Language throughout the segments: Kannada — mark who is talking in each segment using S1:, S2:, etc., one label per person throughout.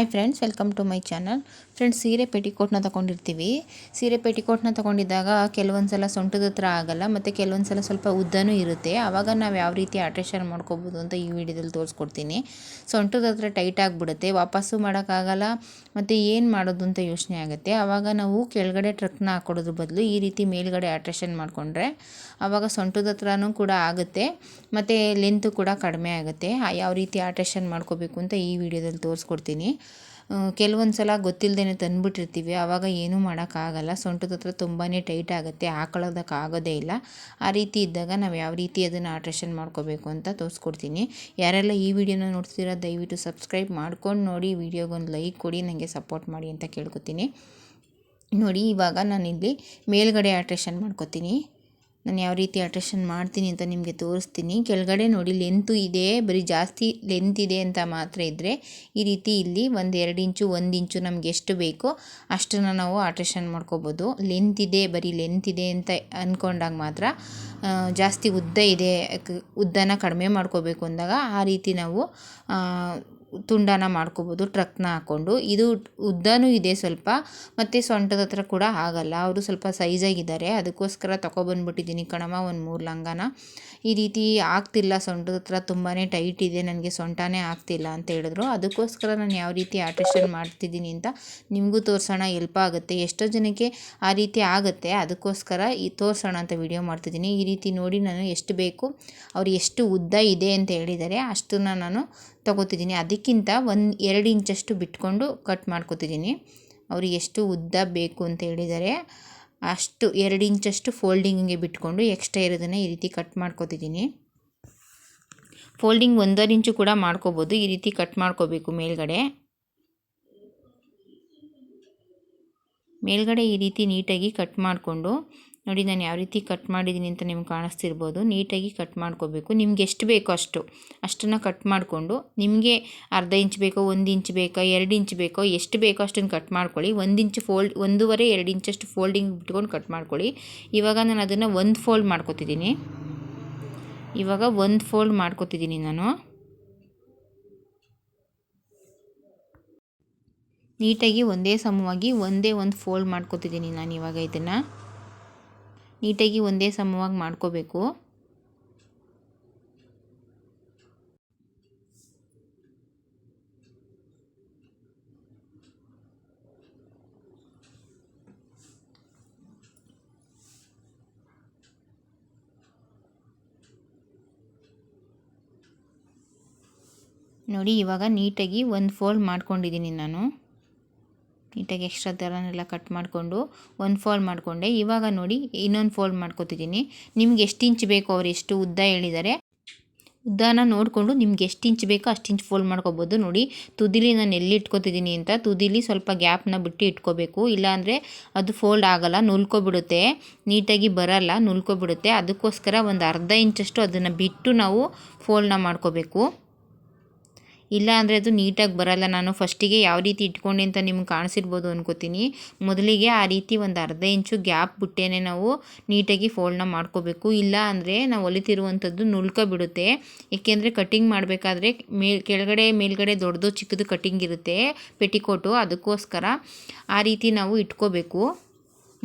S1: Hi friends welcome to my channel friends ಸೀರೆ ಪೆಟಿಕೋಟ್ನ ತೊಗೊಂಡಿರ್ತೀವಿ. ಸೀರೆ ಪೆಟಿಕೋಟ್ನ ತೊಗೊಂಡಿದ್ದಾಗ ಕೆಲವೊಂದು ಸಲ ಸೊಂಟದ ಹತ್ರ ಆಗಲ್ಲ, ಮತ್ತು ಕೆಲವೊಂದು ಸಲ ಸ್ವಲ್ಪ ಉದ್ದನೂ ಇರುತ್ತೆ. ಆವಾಗ ನಾವು ಯಾವ ರೀತಿ ಆಟ್ರೇಷನ್ ಮಾಡ್ಕೋಬೋದು ಅಂತ ಈ ವಿಡಿಯೋದಲ್ಲಿ ತೋರಿಸ್ಕೊಡ್ತೀನಿ. ಸೊಂಟದ ಹತ್ರ ಟೈಟ್ ಆಗಿಬಿಡುತ್ತೆ, ವಾಪಸ್ಸು ಮಾಡೋಕ್ಕಾಗಲ್ಲ, ಮತ್ತು ಏನು ಮಾಡೋದು ಅಂತ ಯೋಚನೆ ಆಗುತ್ತೆ. ಆವಾಗ ನಾವು ಕೆಳಗಡೆ ಟ್ರಕ್ನ ಹಾಕೊಡೋದ್ರ ಬದಲು ಈ ರೀತಿ ಮೇಲ್ಗಡೆ ಆಟ್ರೇಷನ್ ಮಾಡಿಕೊಂಡ್ರೆ ಆವಾಗ ಸೊಂಟದ ಹತ್ರನೂ ಕೂಡ ಆಗುತ್ತೆ, ಮತ್ತು ಲೆಂತು ಕೂಡ ಕಡಿಮೆ ಆಗುತ್ತೆ. ಯಾವ ರೀತಿ ಆಟ್ರೇಷನ್ ಮಾಡ್ಕೋಬೇಕು ಅಂತ ಈ ವಿಡಿಯೋದಲ್ಲಿ ತೋರಿಸ್ಕೊಡ್ತೀನಿ. ಕೆಲವೊಂದು ಸಲ ಗೊತ್ತಿಲ್ಲದೇ ತಂದುಬಿಟ್ಟಿರ್ತೀವಿ. ಆವಾಗ ಏನೂ ಮಾಡೋಕ್ಕಾಗಲ್ಲ. ಸೊಂಟದ ಹತ್ರ ತುಂಬಾ ಟೈಟ್ ಆಗುತ್ತೆ. ಹಾಕೊಳ್ಳೋದಕ್ಕೆ ಆಗೋದೇ ಇಲ್ಲ. ಆ ರೀತಿ ಇದ್ದಾಗ ನಾವು ಯಾವ ರೀತಿ ಅದನ್ನು ಆಲ್ಟ್ರೇಷನ್ ಮಾಡ್ಕೋಬೇಕು ಅಂತ ತೋರಿಸ್ಕೊಡ್ತೀನಿ. ಯಾರೆಲ್ಲ ಈ ವಿಡಿಯೋನ ನೋಡ್ತೀರಾ ದಯವಿಟ್ಟು ಸಬ್ಸ್ಕ್ರೈಬ್ ಮಾಡ್ಕೊಂಡು ನೋಡಿ. ವಿಡಿಯೋಗೊಂದು ಲೈಕ್ ಕೊಡಿ. ನನಗೆ ಸಪೋರ್ಟ್ ಮಾಡಿ ಅಂತ ಕೇಳ್ಕೊತೀನಿ. ನೋಡಿ, ಇವಾಗ ನಾನಿಲ್ಲಿ ಮೇಲ್ಗಡೆ ಆಲ್ಟ್ರೇಷನ್ ಮಾಡ್ಕೋತೀನಿ. ನಾನು ಯಾವ ರೀತಿ ಅಟ್ರೇಷನ್ ಮಾಡ್ತೀನಿ ಅಂತ ನಿಮಗೆ ತೋರಿಸ್ತೀನಿ. ಕೆಳಗಡೆ ನೋಡಿ ಲೆಂತು ಇದೆ, ಬರೀ ಜಾಸ್ತಿ ಲೆಂತ್ ಇದೆ ಅಂತ ಮಾತ್ರ ಇದ್ದರೆ ಈ ರೀತಿ ಇಲ್ಲಿ ಒಂದು ಎರಡು ಇಂಚು, ಒಂದು ಇಂಚು ನಮ್ಗೆ ಎಷ್ಟು ಬೇಕೋ ಅಷ್ಟನ್ನು ನಾವು ಆಲ್ಟ್ರೇಷನ್ ಮಾಡ್ಕೋಬೋದು. ಲೆಂತ್ ಇದೆ, ಬರೀ ಲೆಂತ್ ಇದೆ ಅಂತ ಅಂದ್ಕೊಂಡಾಗ ಮಾತ್ರ ಜಾಸ್ತಿ ಉದ್ದ ಇದೆ ಉದ್ದನ ಕಡಿಮೆ ಮಾಡ್ಕೋಬೇಕು ಅಂದಾಗ ಆ ರೀತಿ ನಾವು ತುಂಡನ ಮಾಡ್ಕೋಬೋದು, ಟ್ರಕ್ನ ಹಾಕ್ಕೊಂಡು. ಇದು ಉದ್ದನೂ ಇದೆ ಸ್ವಲ್ಪ, ಮತ್ತು ಸೊಂಟದ ಹತ್ರ ಕೂಡ ಆಗಲ್ಲ. ಅವರು ಸ್ವಲ್ಪ ಸೈಜಾಗಿದ್ದಾರೆ. ಅದಕ್ಕೋಸ್ಕರ ತೊಗೊಬಂದ್ಬಿಟ್ಟಿದ್ದೀನಿ ಕಣಮ್ಮ, ಒಂದು ಮೂರು ಲಂಗನ. ಈ ರೀತಿ ಆಗ್ತಿಲ್ಲ, ಸೊಂಟದ ಹತ್ರ ತುಂಬಾ ಟೈಟ್ ಇದೆ, ನನಗೆ ಸೊಂಟನೇ ಆಗ್ತಿಲ್ಲ ಅಂತ ಹೇಳಿದ್ರು. ಅದಕ್ಕೋಸ್ಕರ ನಾನು ಯಾವ ರೀತಿ ಆಲ್ಟ್ರೇಷನ್ ಮಾಡ್ತಿದ್ದೀನಿ ಅಂತ ನಿಮಗೂ ತೋರಿಸೋಣ, ಎಲ್ಪ್ ಆಗುತ್ತೆ, ಎಷ್ಟೋ ಜನಕ್ಕೆ ಆ ರೀತಿ ಆಗುತ್ತೆ, ಅದಕ್ಕೋಸ್ಕರ ಈ ತೋರಿಸೋಣ ಅಂತ ವಿಡಿಯೋ ಮಾಡ್ತಿದ್ದೀನಿ. ಈ ರೀತಿ ನೋಡಿ ನಾನು ಎಷ್ಟು ಬೇಕು, ಅವ್ರು ಎಷ್ಟು ಉದ್ದ ಇದೆ ಅಂತ ಹೇಳಿದ್ದಾರೆ ಅಷ್ಟನ್ನು ನಾನು ತಗೋತಿದ್ದೀನಿ. ಅದಕ್ಕಿಂತ ಒಂದು ಎರಡು ಇಂಚಷ್ಟು ಬಿಟ್ಕೊಂಡು ಕಟ್ ಮಾಡ್ಕೊತಿದ್ದೀನಿ. ಅವರು ಎಷ್ಟು ಉದ್ದ ಬೇಕು ಅಂತ ಹೇಳಿದ್ದಾರೆ ಅಷ್ಟು ಎರಡು ಇಂಚಷ್ಟು ಫೋಲ್ಡಿಂಗಿಗೆ ಬಿಟ್ಕೊಂಡು ಎಕ್ಸ್ಟ್ರಾ ಇರೋದನ್ನು ಈ ರೀತಿ ಕಟ್ ಮಾಡ್ಕೋತಿದ್ದೀನಿ. ಫೋಲ್ಡಿಂಗ್ ಒಂದರ ಇಂಚು ಕೂಡ ಮಾಡ್ಕೋಬೋದು. ಈ ರೀತಿ ಕಟ್ ಮಾಡ್ಕೋಬೇಕು ಮೇಲ್ಗಡೆ. ಮೇಲ್ಗಡೆ ಈ ರೀತಿ ನೀಟಾಗಿ ಕಟ್ ಮಾಡಿಕೊಂಡು ನೋಡಿ, ನಾನು ಯಾವ ರೀತಿ ಕಟ್ ಮಾಡಿದ್ದೀನಿ ಅಂತ ನಿಮ್ಗೆ ಕಾಣಿಸ್ತಿರ್ಬೋದು. ನೀಟಾಗಿ ಕಟ್ ಮಾಡ್ಕೋಬೇಕು. ನಿಮ್ಗೆ ಎಷ್ಟು ಬೇಕೋ ಅಷ್ಟು. ಅಷ್ಟನ್ನು ಕಟ್ ಮಾಡಿಕೊಂಡು ನಿಮಗೆ ಅರ್ಧ ಇಂಚ್ ಬೇಕೋ, ಒಂದು ಇಂಚ್ ಬೇಕೋ, ಎರಡು ಇಂಚ್ ಬೇಕೋ, ಎಷ್ಟು ಬೇಕೋ ಅಷ್ಟನ್ನು ಕಟ್ ಮಾಡ್ಕೊಳ್ಳಿ. ಒಂದು ಇಂಚ್ ಫೋಲ್ಡ್ ಒಂದೂವರೆ, ಎರಡು ಇಂಚಷ್ಟು ಫೋಲ್ಡಿಂಗ್ ಬಿಟ್ಕೊಂಡು ಕಟ್ ಮಾಡ್ಕೊಳ್ಳಿ. ಇವಾಗ ನಾನು ಅದನ್ನು ಒಂದು ಫೋಲ್ಡ್ ಮಾಡ್ಕೊತಿದ್ದೀನಿ. ಇವಾಗ ಒಂದು ಫೋಲ್ಡ್ ಮಾಡ್ಕೊತಿದ್ದೀನಿ ನಾನು. ನೀಟಾಗಿ ಒಂದೇ ಸಮವಾಗಿ ಒಂದೇ ಒಂದು ಫೋಲ್ಡ್ ಮಾಡ್ಕೊತಿದ್ದೀನಿ ನಾನು ಇವಾಗ ಇದನ್ನು. ನೀಟಾಗಿ ಒಂದೇ ಸಮವಾಗಿ ಮಾಡ್ಕೋಬೇಕು. ನೋಡಿ ಇವಾಗ ನೀಟಾಗಿ ಒಂದು ಫೋಲ್ಡ್ ಮಾಡ್ಕೊಂಡಿದ್ದೀನಿ ನಾನು. ನೀಟಾಗಿ ಎಕ್ಸ್ಟ್ರಾ ಥರನೆಲ್ಲ ಕಟ್ ಮಾಡಿಕೊಂಡು ಒಂದು ಫೋಲ್ಡ್ ಮಾಡಿಕೊಂಡೆ. ಇವಾಗ ನೋಡಿ ಇನ್ನೊಂದು ಫೋಲ್ಡ್ ಮಾಡ್ಕೊತಿದ್ದೀನಿ. ನಿಮ್ಗೆ ಎಷ್ಟು ಇಂಚ್ ಬೇಕು ಅವ್ರು ಎಷ್ಟು ಉದ್ದ ಹೇಳಿದ್ದಾರೆ ಉದ್ದನ ನೋಡಿಕೊಂಡು ನಿಮ್ಗೆ ಎಷ್ಟು ಇಂಚ್ ಬೇಕೋ ಅಷ್ಟು ಇಂಚ್ ಫೋಲ್ಡ್ ಮಾಡ್ಕೋಬೋದು. ನೋಡಿ, ತುದಿಲಿ ನಾನು ಎಲ್ಲಿ ಇಟ್ಕೋತಿದ್ದೀನಿ ಅಂತ ತುದಿಲಿ ಸ್ವಲ್ಪ ಗ್ಯಾಪ್ನ ಬಿಟ್ಟು ಇಟ್ಕೋಬೇಕು. ಇಲ್ಲಾಂದರೆ ಅದು ಫೋಲ್ಡ್ ಆಗೋಲ್ಲ, ನುಲ್ಕೊಬಿಡುತ್ತೆ. ನೀಟಾಗಿ ಬರಲ್ಲ, ನುಲ್ಕೊಬಿಡುತ್ತೆ. ಅದಕ್ಕೋಸ್ಕರ ಒಂದು ಅರ್ಧ ಇಂಚಷ್ಟು ಅದನ್ನು ಬಿಟ್ಟು ನಾವು ಫೋಲ್ಡ್ನ ಮಾಡ್ಕೋಬೇಕು. ಇಲ್ಲ ಅಂದರೆ ಅದು ನೀಟಾಗಿ ಬರಲ್ಲ. ನಾನು ಫಸ್ಟಿಗೆ ಯಾವ ರೀತಿ ಇಟ್ಕೊಂಡೆ ಅಂತ ನಿಮ್ಗೆ ಕಾಣಿಸಿರ್ಬೋದು ಅಂದ್ಕೋತೀನಿ ಮೊದಲಿಗೆ ಆ ರೀತಿ ಒಂದು ಅರ್ಧ ಇಂಚು ಗ್ಯಾಪ್ ಬಿಟ್ಟೇನೆ ನಾವು ನೀಟಾಗಿ ಫೋಲ್ಡ್ನ ಮಾಡ್ಕೋಬೇಕು. ಇಲ್ಲ ಅಂದರೆ ನಾವು ಒಲಿತಿರುವಂಥದ್ದು ನುಳ್ಕೊ ಬಿಡುತ್ತೆ. ಏಕೆಂದರೆ ಕಟ್ಟಿಂಗ್ ಮಾಡಬೇಕಾದ್ರೆ ಮೇಲ್ ಕೆಳಗಡೆ ಮೇಲ್ಗಡೆ ದೊಡ್ಡದು ಚಿಕ್ಕದು ಕಟ್ಟಿಂಗ್ ಇರುತ್ತೆ, ಪೆಟಿಕೋಟು. ಅದಕ್ಕೋಸ್ಕರ ಆ ರೀತಿ ನಾವು ಇಟ್ಕೋಬೇಕು.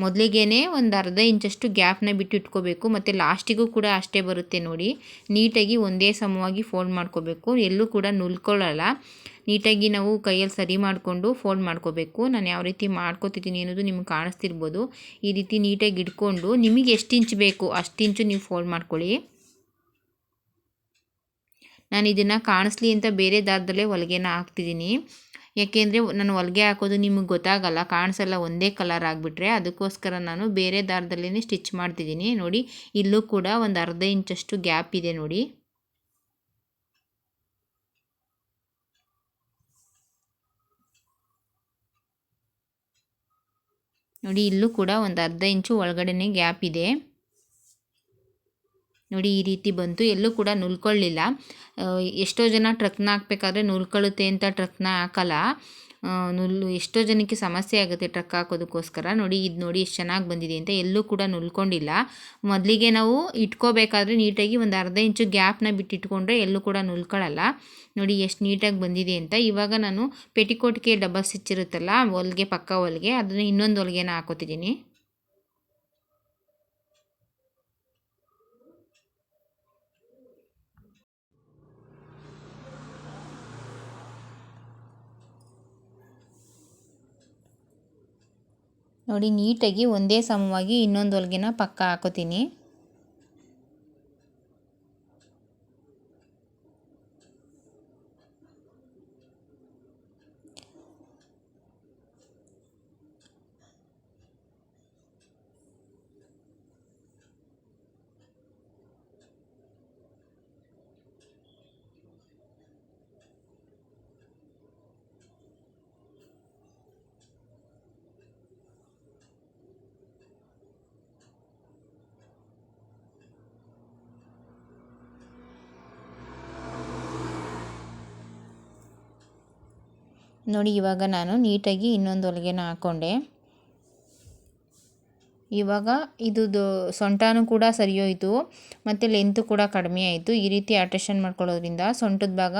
S1: ಮೊದಲಿಗೆ ಒಂದು ಅರ್ಧ ಇಂಚಷ್ಟು ಗ್ಯಾಪ್ನ ಬಿಟ್ಟು ಇಟ್ಕೋಬೇಕು, ಮತ್ತು ಲಾಸ್ಟಿಗೂ ಕೂಡ ಅಷ್ಟೇ ಬರುತ್ತೆ ನೋಡಿ. ನೀಟಾಗಿ ಒಂದೇ ಸಮವಾಗಿ ಫೋಲ್ಡ್ ಮಾಡ್ಕೋಬೇಕು. ಎಲ್ಲೂ ಕೂಡ ನುಲ್ಕೊಳ್ಳಲ್ಲ. ನೀಟಾಗಿ ನಾವು ಕೈಯಲ್ಲಿ ಸರಿ ಮಾಡಿಕೊಂಡು ಫೋಲ್ಡ್ ಮಾಡ್ಕೋಬೇಕು. ನಾನು ಯಾವ ರೀತಿ ಮಾಡ್ಕೋತಿದ್ದೀನಿ ಅನ್ನೋದು ನಿಮ್ಗೆ ಕಾಣಿಸ್ತಿರ್ಬೋದು. ಈ ರೀತಿ ನೀಟಾಗಿ ಇಟ್ಕೊಂಡು ನಿಮಗೆ ಎಷ್ಟು ಇಂಚ್ ಬೇಕು ಅಷ್ಟು ಇಂಚು ನೀವು ಫೋಲ್ಡ್ ಮಾಡ್ಕೊಳ್ಳಿ. ನಾನು ಇದನ್ನು ಕಾಣಿಸ್ಲಿ ಅಂತ ಬೇರೆ ದಾರದಲ್ಲೇ ಹೊಲಿಗೆನ ಹಾಕ್ತಿದ್ದೀನಿ. ಯಾಕೆಂದರೆ ನಾನು ಹೊಲಿಗೆ ಹಾಕೋದು ನಿಮಗೆ ಗೊತ್ತಾಗಲ್ಲ, ಕಾಣಿಸಲ್ಲ, ಒಂದೇ ಕಲರ್ ಆಗಿಬಿಟ್ರೆ. ಅದಕ್ಕೋಸ್ಕರ ನಾನು ಬೇರೆ ದಾರದಲ್ಲೇ ಸ್ಟಿಚ್ ಮಾಡ್ತಿದ್ದೀನಿ. ನೋಡಿ, ಇಲ್ಲೂ ಕೂಡ ಒಂದು ಅರ್ಧ ಇಂಚಷ್ಟು ಗ್ಯಾಪ್ ಇದೆ ನೋಡಿ. ನೋಡಿ, ಇಲ್ಲೂ ಕೂಡ ಒಂದು ಅರ್ಧ ಇಂಚು ಒಳಗಡೆನೇ ಗ್ಯಾಪ್ ಇದೆ. ನೋಡಿ, ಈ ರೀತಿ ಬಂತು. ಎಲ್ಲೂ ಕೂಡ ನುಲ್ಕೊಳ್ಳಿಲ್ಲ. ಎಷ್ಟೋ ಜನ ಟ್ರಕ್ನ ಹಾಕ್ಬೇಕಾದ್ರೆ ನುಲ್ಕೊಳ್ಳುತ್ತೆ ಅಂತ ಟ್ರಕ್ನ ಹಾಕಲ್ಲ. ನುಲ್ಲು, ಎಷ್ಟೋ ಜನಕ್ಕೆ ಸಮಸ್ಯೆ ಆಗುತ್ತೆ ಟ್ರಕ್ ಹಾಕೋದಕ್ಕೋಸ್ಕರ. ನೋಡಿ, ಇದು ನೋಡಿ ಎಷ್ಟು ಚೆನ್ನಾಗಿ ಬಂದಿದೆ ಅಂತ ಎಲ್ಲೂ ಕೂಡ ನುಲ್ಕೊಂಡಿಲ್ಲ. ಮೊದಲಿಗೆ ನಾವು ಇಟ್ಕೋಬೇಕಾದ್ರೆ ನೀಟಾಗಿ ಒಂದು ಅರ್ಧ ಇಂಚು ಗ್ಯಾಪ್ನ ಬಿಟ್ಟು ಇಟ್ಕೊಂಡ್ರೆ ಎಲ್ಲೂ ಕೂಡ ನುಲ್ಕೊಳ್ಳಲ್ಲ. ನೋಡಿ, ಎಷ್ಟು ನೀಟಾಗಿ ಬಂದಿದೆ ಅಂತ. ಇವಾಗ ನಾನು ಪೆಟಿಕೋಟ್ಗೆ ಡಬಲ್ ಸ್ಟಿಚ್ ಇರುತ್ತಲ್ಲ, ಹೊಲ್ಗೆ ಪಕ್ಕ ಹೊಲಿಗೆ, ಅದನ್ನು ಇನ್ನೊಂದು ಹೊಲಿಗೆನ ಹಾಕೋತಿದ್ದೀನಿ. ನೋಡಿ ನೀಟಾಗಿ ಒಂದೇ ಸಮವಾಗಿ ಇನ್ನೊಂದು ಹೊಲ್ಗೆನ ಪಕ್ಕ ಹಾಕೋತೀನಿ. ನೋಡಿ, ಇವಾಗ ನಾನು ನೀಟಾಗಿ ಇನ್ನೊಂದು ಹೊಲಿಗೆನ ಹಾಕ್ಕೊಂಡೆ ಇವಾಗ ಇದು ಸೊಂಟನೂ ಕೂಡ ಸರಿ ಹೋಯಿತು ಮತ್ತು ಲೆಂತು ಕೂಡ ಕಡಿಮೆ ಆಯಿತು. ಈ ರೀತಿ ಅಟ್ರೇಷನ್ ಮಾಡ್ಕೊಳ್ಳೋದ್ರಿಂದ ಸೊಂಟದ ಭಾಗ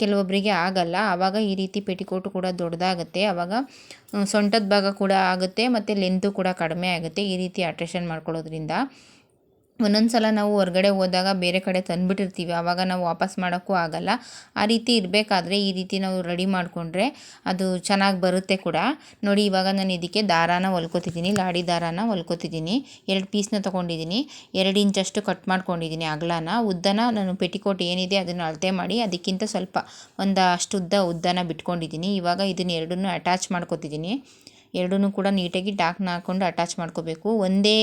S1: ಕೆಲವೊಬ್ಬರಿಗೆ ಆಗಲ್ಲ. ಆವಾಗ ಈ ರೀತಿ ಪೆಟಿಕೋಟು ಕೂಡ ದೊಡ್ಡದಾಗುತ್ತೆ. ಆವಾಗ ಸೊಂಟದ ಭಾಗ ಕೂಡ ಆಗುತ್ತೆ, ಮತ್ತು ಲೆಂತು ಕೂಡ ಕಡಿಮೆ ಆಗುತ್ತೆ ಈ ರೀತಿ ಅಟ್ರೇಷನ್ ಮಾಡ್ಕೊಳ್ಳೋದ್ರಿಂದ. ಒಂದೊಂದು ಸಲ ನಾವು ಹೊರಗಡೆ ಹೋದಾಗ ಬೇರೆ ಕಡೆ ತಂದುಬಿಟ್ಟಿರ್ತೀವಿ ಆವಾಗ ನಾವು ವಾಪಸ್ ಮಾಡೋಕ್ಕೂ ಆಗಲ್ಲ. ಆ ರೀತಿ ಇರಬೇಕಾದ್ರೆ ಈ ರೀತಿ ನಾವು ರೆಡಿ ಮಾಡಿಕೊಂಡ್ರೆ ಅದು ಚೆನ್ನಾಗಿ ಬರುತ್ತೆ ಕೂಡ. ನೋಡಿ, ಇವಾಗ ನಾನು ಇದಕ್ಕೆ ದಾರಾನ ಹೊಲ್ಕೊತಿದ್ದೀನಿ, ಲಾಡಿ ದಾರಾನ ಹೊಲ್ಕೊತಿದ್ದೀನಿ. ಎರಡು ಪೀಸ್ನ ತೊಗೊಂಡಿದ್ದೀನಿ, ಎರಡು ಇಂಚಷ್ಟು ಕಟ್ ಮಾಡ್ಕೊಂಡಿದ್ದೀನಿ ಅಗಲನ. ಉದ್ದನ ನಾನು ಪೆಟಿಕೋಟ್ ಏನಿದೆ ಅದನ್ನು ಅಳತೆ ಮಾಡಿ ಅದಕ್ಕಿಂತ ಸ್ವಲ್ಪ ಒಂದು ಅಷ್ಟು ಉದ್ದ ಉದ್ದನ ಬಿಟ್ಕೊಂಡಿದ್ದೀನಿ. ಇವಾಗ ಇದನ್ನ ಎರಡನ್ನೂ ಅಟ್ಯಾಚ್ ಮಾಡ್ಕೊತಿದ್ದೀನಿ. ಎರಡನ್ನೂ ಕೂಡ ನೀಟಾಗಿ ಡಾಕ್ನ ಹಾಕ್ಕೊಂಡು ಅಟ್ಯಾಚ್ ಮಾಡ್ಕೋಬೇಕು. ಒಂದೇ,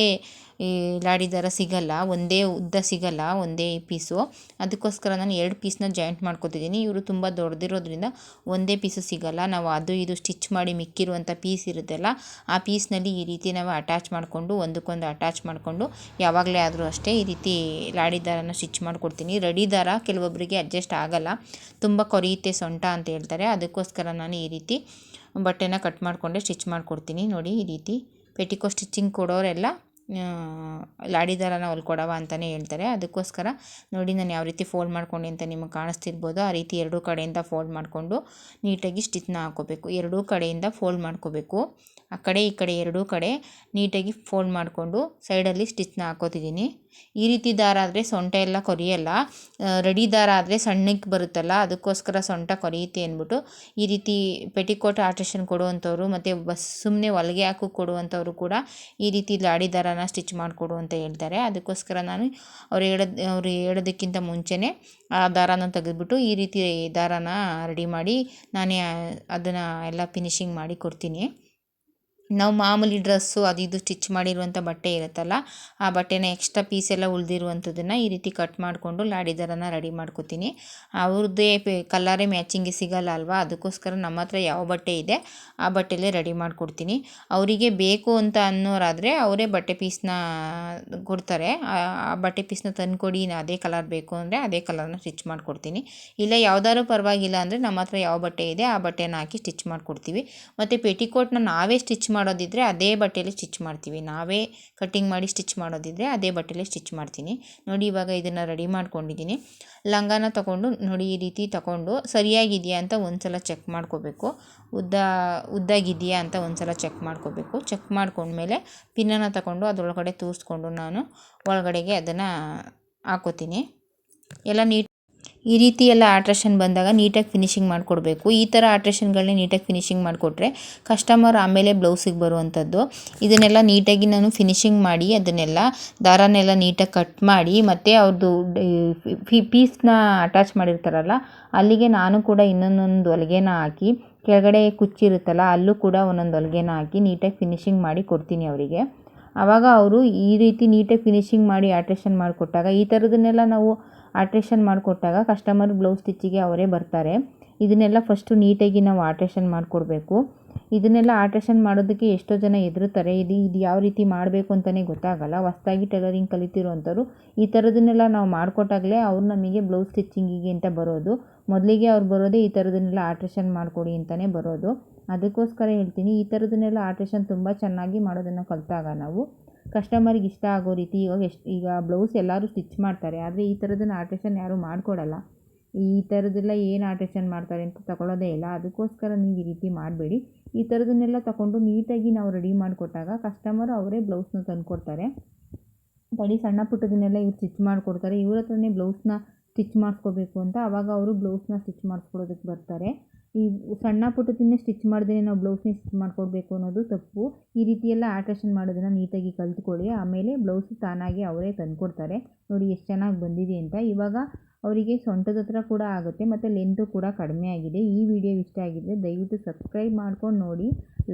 S1: ಈ ಲಾಡಿ ದಾರ ಸಿಗಲ್ಲ, ಒಂದೇ ಉದ್ದ ಸಿಗಲ್ಲ, ಒಂದೇ ಪೀಸು. ಅದಕ್ಕೋಸ್ಕರ ನಾನು ಎರಡು ಪೀಸ್ನ ಜಾಯಿಂಟ್ ಮಾಡ್ಕೊತಿದ್ದೀನಿ. ಇವರು ತುಂಬ ದೊಡ್ಡದಿರೋದ್ರಿಂದ ಒಂದೇ ಪೀಸು ಸಿಗಲ್ಲ. ನಾವು ಅದು ಇದು ಸ್ಟಿಚ್ ಮಾಡಿ ಮಿಕ್ಕಿರುವಂಥ ಪೀಸ್ ಇರುತ್ತಲ್ಲ, ಆ ಪೀಸ್ನಲ್ಲಿ ಈ ರೀತಿ ನಾವು ಅಟ್ಯಾಚ್ ಮಾಡಿಕೊಂಡು, ಒಂದಕ್ಕೊಂದು ಅಟ್ಯಾಚ್ ಮಾಡಿಕೊಂಡು, ಯಾವಾಗಲೇ ಆದರೂ ಅಷ್ಟೇ ಈ ರೀತಿ ಲಾಡಿ ದಾರನ ಸ್ಟಿಚ್ ಮಾಡಿಕೊಡ್ತೀನಿ. ರೆಡಿ ದಾರ ಕೆಲವೊಬ್ಬರಿಗೆ ಅಡ್ಜಸ್ಟ್ ಆಗಲ್ಲ. ತುಂಬ ಕೊರೆಯುತ್ತೆ ಸೊಂಟ ಅಂತ ಹೇಳ್ತಾರೆ. ಅದಕ್ಕೋಸ್ಕರ ನಾನು ಈ ರೀತಿ ಬಟ್ಟೆನ ಕಟ್ ಮಾಡಿಕೊಂಡೆ ಸ್ಟಿಚ್ ಮಾಡಿಕೊಡ್ತೀನಿ. ನೋಡಿ ಈ ರೀತಿ ಪೆಟಿಕೋ ಸ್ಟಿಚಿಂಗ್ ಕೊಡೋರೆಲ್ಲ ಲಾಡಿ ದಾರನ ಹೊಲ್ಕೊಡವ ಅಂತಲೇ ಹೇಳ್ತಾರೆ. ಅದಕ್ಕೋಸ್ಕರ ನೋಡಿ ನಾನು ಯಾವ ರೀತಿ ಫೋಲ್ಡ್ ಮಾಡ್ಕೊಂಡೆ ಅಂತ ನಿಮಗೆ ಕಾಣಿಸ್ತಿರ್ಬೋದು. ಆ ರೀತಿ ಎರಡೂ ಕಡೆಯಿಂದ ಫೋಲ್ಡ್ ಮಾಡಿಕೊಂಡು ನೀಟಾಗಿ ಸ್ಟಿಚ್ನ ಹಾಕೋಬೇಕು. ಎರಡೂ ಕಡೆಯಿಂದ ಫೋಲ್ಡ್ ಮಾಡ್ಕೋಬೇಕು. ಆ ಕಡೆ ಈ ಕಡೆ ಎರಡೂ ಕಡೆ ನೀಟಾಗಿ ಫೋಲ್ಡ್ ಮಾಡಿಕೊಂಡು ಸೈಡಲ್ಲಿ ಸ್ಟಿಚ್ನ ಹಾಕೋತಿದ್ದೀನಿ. ಈ ರೀತಿ ದಾರ ಆದರೆ ಸೊಂಟ ಎಲ್ಲ ಕೊರಿಯಲ್ಲ. ರೆಡಿ ದಾರ ಆದರೆ ಸಣ್ಣಕ್ಕೆ ಬರುತ್ತಲ್ಲ, ಅದಕ್ಕೋಸ್ಕರ ಸೊಂಟ ಕೊರಿಯುತ್ತೆ ಅಂದ್ಬಿಟ್ಟು ಈ ರೀತಿ ಪೆಟಿಕೋಟ್ ಆಲ್ಟ್ರೇಷನ್ ಕೊಡುವಂಥವ್ರು ಮತ್ತು ಬಸ್ ಸುಮ್ಮನೆ ಹೊಲಿಗೆ ಹಾಕು ಕೊಡುವಂಥವ್ರು ಕೂಡ ಈ ರೀತಿ ಲಾಡಿ ದಾರನ ಸ್ಟಿಚ್ ಮಾಡಿಕೊಡು ಅಂತ ಹೇಳ್ತಾರೆ. ಅದಕ್ಕೋಸ್ಕರ ನಾನು ಅವ್ರು ಹೇಳೋದು, ಅವ್ರು ಹೇಳೋದಕ್ಕಿಂತ ಮುಂಚೆನೇ ಆ ದಾರಾನ ತೆಗೆದುಬಿಟ್ಟು ಈ ರೀತಿ ದಾರಾನ ರೆಡಿ ಮಾಡಿ ನಾನೇ ಅದನ್ನು ಎಲ್ಲ ಫಿನಿಶಿಂಗ್ ಮಾಡಿ ಕೊಡ್ತೀನಿ. ನಾವು ಮಾಮೂಲಿ ಡ್ರೆಸ್ಸು ಅದು ಇದು ಸ್ಟಿಚ್ ಮಾಡಿರುವಂಥ ಬಟ್ಟೆ ಇರುತ್ತಲ್ಲ, ಆ ಬಟ್ಟೆನ ಎಕ್ಸ್ಟ್ರಾ ಪೀಸ್ ಎಲ್ಲ ಉಳಿದಿರುವಂಥದ್ದನ್ನು ಈ ರೀತಿ ಕಟ್ ಮಾಡಿಕೊಂಡು ಲಾಡಿ ರೆಡಿ ಮಾಡ್ಕೊತೀನಿ. ಅವ್ರದ್ದೇ ಪೆ ಕಲ್ಲರೇ ಮ್ಯಾಚಿಂಗಿಗೆ ಸಿಗಲ್ಲ ಅಲ್ವಾ ಅದಕ್ಕೋಸ್ಕರ ನಮ್ಮ ಹತ್ರ ಯಾವ ಬಟ್ಟೆ ಇದೆ, ಆ ಬಟ್ಟೆಲೇ ರೆಡಿ ಮಾಡಿಕೊಡ್ತೀನಿ. ಅವರಿಗೆ ಬೇಕು ಅಂತ ಅನ್ನೋರಾದರೆ ಅವರೇ ಬಟ್ಟೆ ಪೀಸ್ನ ಕೊಡ್ತಾರೆ. ಆ ಆ ಬಟ್ಟೆ ಪೀಸ್ನ ತಂದುಕೊಡಿ ಅದೇ ಕಲರ್ ಬೇಕು ಅಂದರೆ ಅದೇ ಕಲರ್ನ ಸ್ಟಿಚ್ ಮಾಡಿಕೊಡ್ತೀನಿ. ಇಲ್ಲ ಯಾವ್ದಾದ್ರು ಪರವಾಗಿಲ್ಲ ಅಂದರೆ ನಮ್ಮ ಹತ್ರ ಯಾವ ಬಟ್ಟೆ ಇದೆ, ಆ ಬಟ್ಟೆನ ಹಾಕಿ ಸ್ಟಿಚ್ ಮಾಡಿಕೊಡ್ತೀವಿ. ಮತ್ತು ಪೆಟಿಕೋಟ್ನ ನಾವೇ ಸ್ಟಿಚ್ ಮಾಡೋದಿದ್ರೆ ಅದೇ ಬಟ್ಟೆಯಲ್ಲಿ ಸ್ಟಿಚ್ ಮಾಡ್ತೀವಿ. ನಾವೇ ಕಟ್ಟಿಂಗ್ ಮಾಡಿ ಸ್ಟಿಚ್ ಮಾಡೋದಿದ್ರೆ ಅದೇ ಬಟ್ಟೆಯಲ್ಲಿ ಸ್ಟಿಚ್ ಮಾಡ್ತೀನಿ. ನೋಡಿ ಇವಾಗ ಇದನ್ನು ರೆಡಿ ಮಾಡ್ಕೊಂಡಿದ್ದೀನಿ. ಲಂಗಾನ ತಗೊಂಡು ನೋಡಿ ಈ ರೀತಿ ತಗೊಂಡು ಸರಿಯಾಗಿದೆಯಾ ಅಂತ ಒಂದ್ಸಲ ಚೆಕ್ ಮಾಡ್ಕೋಬೇಕು. ಉದ್ದ, ಉದ್ದಾಗಿದೆಯಾ ಅಂತ ಒಂದ್ಸಲ ಚೆಕ್ ಮಾಡ್ಕೋಬೇಕು. ಚೆಕ್ ಮಾಡ್ಕೊಂಡ್ಮೇಲೆ ಪಿನ್ನನ್ನು ತಗೊಂಡು ಅದರೊಳಗಡೆ ತೂರಿಸ್ಕೊಂಡು ನಾನು ಒಳಗಡೆಗೆ ಅದನ್ನು ಹಾಕೋತೀನಿ. ಎಲ್ಲ ನೀಟ್ ಈ ರೀತಿ ಎಲ್ಲ ಆಲ್ಟ್ರೇಷನ್ ಬಂದಾಗ ನೀಟಾಗಿ ಫಿನಿಶಿಂಗ್ ಮಾಡಿಕೊಡ್ಬೇಕು. ಈ ಥರ ಆಲ್ಟ್ರೇಷನ್ಗಳನ್ನೇ ನೀಟಾಗಿ ಫಿನಿಶಿಂಗ್ ಮಾಡಿಕೊಟ್ರೆ ಕಸ್ಟಮರ್ ಆಮೇಲೆ ಬ್ಲೌಸಿಗೆ ಬರುವಂಥದ್ದು. ಇದನ್ನೆಲ್ಲ ನೀಟಾಗಿ ನಾನು ಫಿನಿಶಿಂಗ್ ಮಾಡಿ, ಅದನ್ನೆಲ್ಲ ದಾರನೆಲ್ಲ ನೀಟಾಗಿ ಕಟ್ ಮಾಡಿ, ಮತ್ತು ಅವ್ರದ್ದು ಪೀಸ್ನ ಅಟ್ಯಾಚ್ ಮಾಡಿರ್ತಾರಲ್ಲ, ಅಲ್ಲಿಗೆ ನಾನು ಕೂಡ ಇನ್ನೊಂದೊಂದು ಹೊಲಿಗೆನ ಹಾಕಿ, ಕೆಳಗಡೆ ಕುಚ್ಚಿರುತ್ತಲ್ಲ ಅಲ್ಲೂ ಕೂಡ ಒಂದೊಂದು ಹೊಲಿಗೆನ ಹಾಕಿ ನೀಟಾಗಿ ಫಿನಿಶಿಂಗ್ ಮಾಡಿ ಕೊಡ್ತೀನಿ ಅವರಿಗೆ. ಆವಾಗ ಅವರು ಈ ರೀತಿ ನೀಟಾಗಿ ಫಿನಿಶಿಂಗ್ ಮಾಡಿ ಆಲ್ಟ್ರೇಷನ್ ಮಾಡಿಕೊಟ್ಟಾಗ, ಈ ಥರದನ್ನೆಲ್ಲ ನಾವು ಆಲ್ಟ್ರೇಷನ್ ಮಾಡಿಕೊಟ್ಟಾಗ ಕಸ್ಟಮರ್ ಬ್ಲೌಸ್ ಸ್ಟಿಚ್ಚಿಗೆ ಅವರೇ ಬರ್ತಾರೆ. ಇದನ್ನೆಲ್ಲ ಫಸ್ಟು ನೀಟಾಗಿ ನಾವು ಆಲ್ಟ್ರೇಷನ್ ಮಾಡಿಕೊಡ್ಬೇಕು. ಇದನ್ನೆಲ್ಲ ಆಲ್ಟ್ರೇಷನ್ ಮಾಡೋದಕ್ಕೆ ಎಷ್ಟೋ ಜನ ಹೆದರ್ತಾರೆ ಇದು ಇದು ಯಾವ ರೀತಿ ಮಾಡಬೇಕು ಅಂತಲೇ ಗೊತ್ತಾಗಲ್ಲ. ಹೊಸ್ದಾಗಿ ಟೈಲರಿಂಗ್ ಕಲಿತಿರೋವಂಥವ್ರು ಈ ಥರದನ್ನೆಲ್ಲ ನಾವು ಮಾಡಿಕೊಟ್ಟಾಗಲೇ ಅವ್ರು ನಮಗೆ ಬ್ಲೌಸ್ ಸ್ಟಿಚ್ಚಿಂಗಿಗೆ ಅಂತ ಬರೋದು. ಮೊದಲಿಗೆ ಅವ್ರು ಬರೋದೇ ಈ ಥರದನ್ನೆಲ್ಲ ಆಲ್ಟ್ರೇಷನ್ ಮಾಡಿಕೊಡಿ ಅಂತಲೇ ಬರೋದು. ಅದಕ್ಕೋಸ್ಕರ ಹೇಳ್ತೀನಿ, ಈ ಥರದನ್ನೆಲ್ಲ ಆಲ್ಟ್ರೇಷನ್ ತುಂಬ ಚೆನ್ನಾಗಿ ಮಾಡೋದನ್ನು ಕಲಿತಾಗ ನಾವು. ಕಸ್ಟಮರಿಗೆ ಇಷ್ಟ ಆಗೋ ರೀತಿ ಇವಾಗ ಎಷ್ಟು, ಈಗ ಬ್ಲೌಸ್ ಎಲ್ಲರೂ ಸ್ಟಿಚ್ ಮಾಡ್ತಾರೆ, ಆದರೆ ಈ ಥರದನ್ನು ಆಲ್ಟ್ರೇಷನ್ ಯಾರೂ ಮಾಡಿಕೊಡಲ್ಲ. ಈ ಥರದ್ದೆಲ್ಲ ಏನು ಆಲ್ಟ್ರೇಷನ್ ಮಾಡ್ತಾರೆ ಅಂತ ತಗೊಳ್ಳೋದೇ ಇಲ್ಲ, ಅದಕ್ಕೋಸ್ಕರ ನೀವು ಈ ರೀತಿ ಮಾಡಬೇಡಿ. ಈ ಥರದನ್ನೆಲ್ಲ ತಗೊಂಡು ನೀಟಾಗಿ ನಾವು ರೆಡಿ ಮಾಡಿಕೊಟ್ಟಾಗ ಕಸ್ಟಮರು ಅವರೇ ಬ್ಲೌಸ್ನ ತಂದುಕೊಡ್ತಾರೆ. ಬರೀ ಸಣ್ಣ ಪುಟ್ಟದನ್ನೆಲ್ಲ ಇವ್ರು ಸ್ಟಿಚ್ ಮಾಡಿಕೊಡ್ತಾರೆ, ಇವ್ರ ಹತ್ರನೇ ಬ್ಲೌಸ್ನ ಸ್ಟಿಚ್ ಮಾಡಿಸ್ಕೋಬೇಕು ಅಂತ ಅವಾಗ ಅವರು ಬ್ಲೌಸ್ನ ಸ್ಟಿಚ್ ಮಾಡಿಸ್ಕೊಡೋದಕ್ಕೆ ಬರ್ತಾರೆ. ಈ ಸಣ್ಣ ಪುಟ್ಟದನ್ನೇ ಸ್ಟಿಚ್ ಮಾಡ್ದೇ ನಾವು ಬ್ಲೌಸ್ನ ಸ್ಟಿಚ್ ಮಾಡಿಕೊಡ್ಬೇಕು ಅನ್ನೋದು ತಪ್ಪು. ಈ ರೀತಿ ಎಲ್ಲ ಆಲ್ಟ್ರೇಷನ್ ಮಾಡೋದನ್ನು ನೀಟಾಗಿ ಕಲ್ತ್ಕೊಳ್ಳಿ. ಆಮೇಲೆ ಬ್ಲೌಸ್ ತಾನಾಗಿ ಅವರೇ ತಂದುಕೊಡ್ತಾರೆ. ನೋಡಿ ಎಷ್ಟು ಚೆನ್ನಾಗಿ ಬಂದಿದೆ ಅಂತ. ಇವಾಗ ಅವರಿಗೆ ಸೊಂಟದ ಹತ್ರ ಕೂಡ ಆಗುತ್ತೆ, ಮತ್ತು ಲೆಂತು ಕೂಡ ಕಡಿಮೆ ಆಗಿದೆ. ಈ ವಿಡಿಯೋ ಇಷ್ಟ ಆಗಿದ್ದರೆ ದಯವಿಟ್ಟು ಸಬ್ಸ್ಕ್ರೈಬ್ ಮಾಡ್ಕೊಂಡು ನೋಡಿ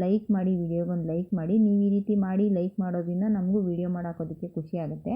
S1: ಲೈಕ್ ಮಾಡಿ ವಿಡಿಯೋಗೊಂದು ಲೈಕ್ ಮಾಡಿ. ನೀವು ಈ ರೀತಿ ಮಾಡಿ ಲೈಕ್ ಮಾಡೋದ್ರಿಂದ ನಮಗೂ ವಿಡಿಯೋ ಮಾಡಾಕೋದಕ್ಕೆ ಖುಷಿ ಆಗುತ್ತೆ.